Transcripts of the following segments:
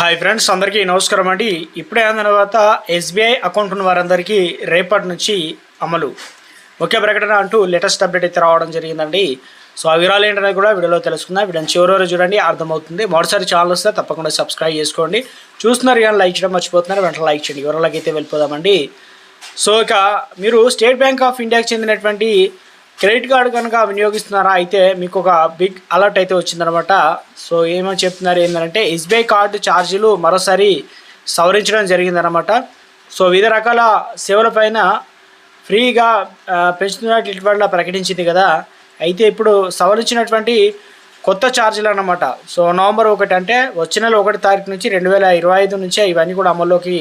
Hi friends అందరికీ నమస్కారం అండి. ఇప్పుడే అయిన తర్వాత ఎస్బీఐ అకౌంట్ ఉన్న వారందరికీ రేపటి నుంచి అమలు. ముఖ్య ప్రకటన అంటూ లేటెస్ట్ అప్డేట్ అయితే రావడం జరిగిందండి. సో ఆ వివరాలు ఏంటనేది కూడా వీడియోలో తెలుసుకుందాం. వీడియోని చివరి వరకు చూడండి అర్థమవుతుంది. మొదటిసారి ఛానల్ వస్తే తప్పకుండా సబ్స్క్రైబ్ చేసుకోండి. చూస్తున్నారు కానీ లైక్ చేయడం మర్చిపోతున్నారు వెంటనే లైక్ చేయండి. వివరాలకైతే అయితే వెళ్ళిపోదామండి. సో ఇక మీరు స్టేట్ బ్యాంక్ ఆఫ్ ఇండియాకి చెందినటువంటి క్రెడిట్ కార్డు కనుక వినియోగిస్తున్నారా అయితే మీకు ఒక బిగ్ అలర్ట్ అయితే వచ్చిందనమాట. సో ఏమో చెప్తున్నారు ఏంటంటే ఎస్బీఐ కార్డు ఛార్జీలు మరోసారి సవరించడం జరిగిందనమాట. సో వివిధ రకాల సేవలపైన ఫ్రీగా ఆ, పెంచుతున్నట్లు ఇటీవల ప్రకటించింది కదా. అయితే ఇప్పుడు సవరించినటువంటి కొత్త ఛార్జీలు అనమాట సో నవంబర్ ఒకటి అంటే వచ్చే నెల ఒకటి తారీఖు నుంచి రెండు వేల ఇరవై ఐదు నుంచే ఇవన్నీ కూడా అమల్లోకి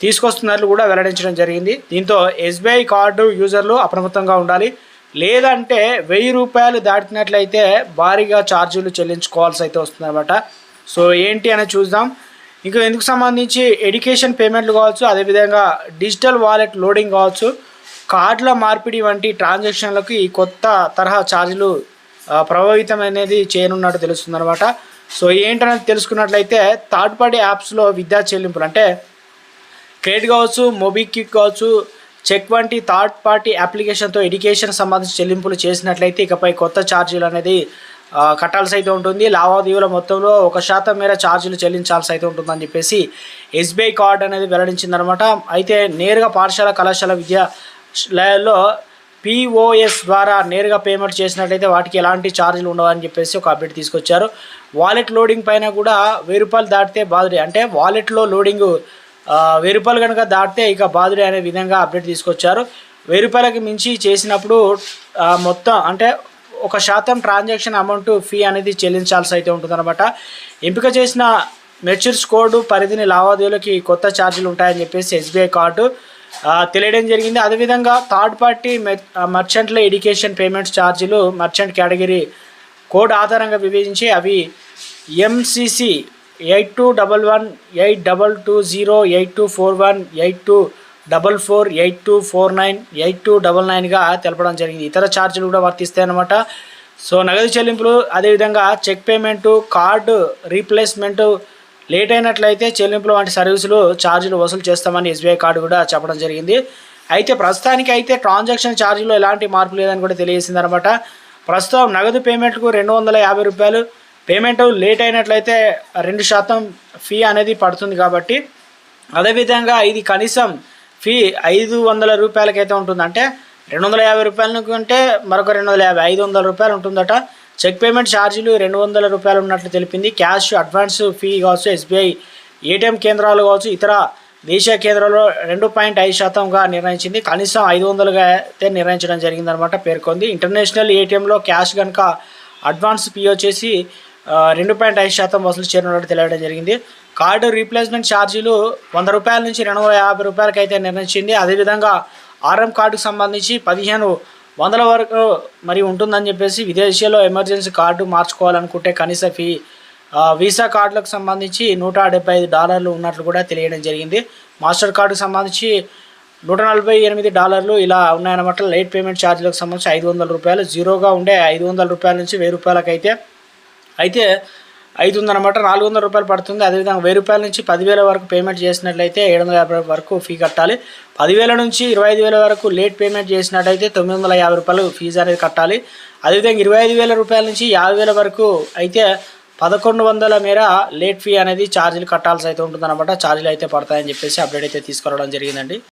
తీసుకొస్తున్నట్లు కూడా వెల్లడించడం జరిగింది. దీంతో ఎస్బీఐ కార్డు యూజర్లు అప్రమత్తంగా ఉండాలి. లేదంటే వెయ్యి రూపాయలు దాటినట్లయితే భారీగా ఛార్జీలు చెల్లించుకోవాల్సి అయితే వస్తుందన్నమాట. సో ఏంటి అని చూద్దాం. ఇంకా ఎందుకు సంబంధించి ఎడ్యుకేషన్ పేమెంట్లు కావచ్చు అదేవిధంగా డిజిటల్ వాలెట్ లోడింగ్ కావచ్చు కార్డుల మార్పిడి వంటి ట్రాన్సాక్షన్లకు ఈ కొత్త తరహా ఛార్జీలు ప్రభావితం అనేది చేయనున్నట్టు తెలుస్తుందన్నమాట. సో ఏంటనేది తెలుసుకున్నట్లయితే థర్డ్ పార్టీ యాప్స్లో విద్యా చెల్లింపులు అంటే క్రెడిట్ కావచ్చు మొబిక్విక్ కావచ్చు చెక్ వంటి థర్డ్ పార్టీ అప్లికేషన్తో ఎడ్యుకేషన్ సంబంధించి చెల్లింపులు చేసినట్లయితే ఇకపై కొత్త ఛార్జీలు అనేది కట్టాల్సి అయితే ఉంటుంది. లావాదేవీల మొత్తంలో ఒక శాతం మేర ఛార్జీలు చెల్లించాల్సి అయితే ఉంటుందని చెప్పేసి ఎస్బీఐ కార్డ్ అనేది వెల్లడించిందనమాట. అయితే నేరుగా పాఠశాల కళాశాల విద్యాలయాల్లో పిఓఎస్ ద్వారా నేరుగా పేమెంట్ చేసినట్లయితే వాటికి ఎలాంటి ఛార్జీలు ఉండవని చెప్పేసి ఒక అప్డేట్ తీసుకొచ్చారు. వాలెట్ లోడింగ్ పైన కూడా వెయ్యి రూపాయలు దాటితే బాధ అంటే వాలెట్లో లోడింగ్ వెయ్యి రూపాయలు కనుక దాటితే ఇక బాధుడే అనే విధంగా అప్డేట్ తీసుకొచ్చారు. వెయ్యి రూపాయలకి మించి చేసినప్పుడు మొత్తం అంటే ఒక శాతం ట్రాన్సాక్షన్ అమౌంట్ ఫీ అనేది చెల్లించాల్సి అయితే ఉంటుందన్నమాట. ఎంపిక చేసిన మెచ్యూర్స్ కోడ్ పరిధిని లావాదేవీలకి కొత్త ఛార్జీలు ఉంటాయని చెప్పేసి ఎస్బీఐ కార్డు తెలియడం జరిగింది. అదేవిధంగా థర్డ్ పార్టీ మర్చెంట్ల ఎడ్యుకేషన్ పేమెంట్స్ ఛార్జీలు మర్చెంట్ కేటగిరీ కోడ్ ఆధారంగా విభజించి అవి MCC eight two double one eight double two zero eight two four one eight two double four eight two four nine eight two double నైన్గా తెలపడం జరిగింది. ఇతర ఛార్జీలు కూడా వర్తిస్తాయి అన్నమాట సో నగదు చెల్లింపులు అదేవిధంగా check payment card replacement late అయినట్లయితే చెల్లింపులు వంటి సర్వీసులు ఛార్జీలు వసూలు చేస్తామని ఎస్బీఐ కార్డు కూడా చెప్పడం జరిగింది. అయితే ప్రస్తుతానికి అయితే ట్రాన్సాక్షన్ ఛార్జీలో ఎలాంటి మార్పు లేదని కూడా తెలియజేసింది అనమాట ప్రస్తుతం నగదు పేమెంట్కు రెండు వందల యాభై రూపాయలు పేమెంట్ లేట్ అయినట్లయితే రెండు శాతం ఫీ అనేది పడుతుంది కాబట్టి అదేవిధంగా ఇది కనీసం ఫీ ఐదు వందల రూపాయలకైతే ఉంటుంది. అంటే రెండు వందల యాభై రూపాయల కంటే మరొక రెండు వందల యాభై ఐదు వందల రూపాయలు ఉంటుందట. చెక్ పేమెంట్ ఛార్జీలు రెండు వందల రూపాయలు ఉన్నట్లు తెలిపింది. క్యాష్ అడ్వాన్స్ ఫీ కావచ్చు ఎస్బీఐ ఏటీఎం కేంద్రాలు కావచ్చు ఇతర దేశీయ కేంద్రాల్లో రెండు పాయింట్ ఐదు శాతంగా నిర్ణయించింది. కనీసం ఐదు వందలుగా అయితే నిర్ణయించడం జరిగిందనమాట పేర్కొంది. ఇంటర్నేషనల్ ఏటీఎంలో క్యాష్ కనుక అడ్వాన్స్ ఫీ వచ్చేసి రెండు పాయింట్ ఐదు శాతం వసూలు చేయనున్నట్టు తెలియడం జరిగింది. కార్డు రీప్లేస్మెంట్ ఛార్జీలు వంద రూపాయల నుంచి రెండు వందల యాభై రూపాయలకి అయితే నిర్ణయించింది అదేవిధంగా ఆర్ఎం కార్డుకు సంబంధించి పదిహేను వందల వరకు మరి ఉంటుందని చెప్పేసి విదేశీలో ఎమర్జెన్సీ కార్డు మార్చుకోవాలనుకుంటే కనీస ఫీ వీసా కార్డులకు సంబంధించి నూట డెబ్బై ఐదు డాలర్లు ఉన్నట్లు కూడా తెలియడం జరిగింది. మాస్టర్ కార్డుకు సంబంధించి నూట నలభై ఎనిమిది డాలర్లు ఇలా ఉన్నాయన్నమాట. లేట్ పేమెంట్ ఛార్జీలకు సంబంధించి ఐదు వందల రూపాయలు జీరోగా ఉండే ఐదు వందల రూపాయల నుంచి వెయ్యి రూపాయలకైతే అయితే ఐదు ఉందన్నమాట నాలుగు వందల రూపాయలు పడుతుంది. అదేవిధంగా వెయ్యి రూపాయల నుంచి పదివేల వరకు పేమెంట్ చేసినట్లయితే ఏడు వందల యాభై వరకు ఫీ కట్టాలి. పదివేల నుంచి ఇరవై ఐదు వేల వరకు లేట్ పేమెంట్ చేసినట్టయితే తొమ్మిది వందల యాభై రూపాయలు ఫీజు అనేది కట్టాలి. అదేవిధంగా ఇరవై ఐదు వేల రూపాయల నుంచి యాభై వేల వరకు అయితే పదకొండు వందల మేర లేట్ ఫీ అనేది ఛార్జీలు కట్టాల్సి అయితే ఉంటుందన్నమాట. ఛార్జీలు అయితే పడతాయని చెప్పేసి అప్డేట్ అయితే తీసుకురావడం జరిగిందండి.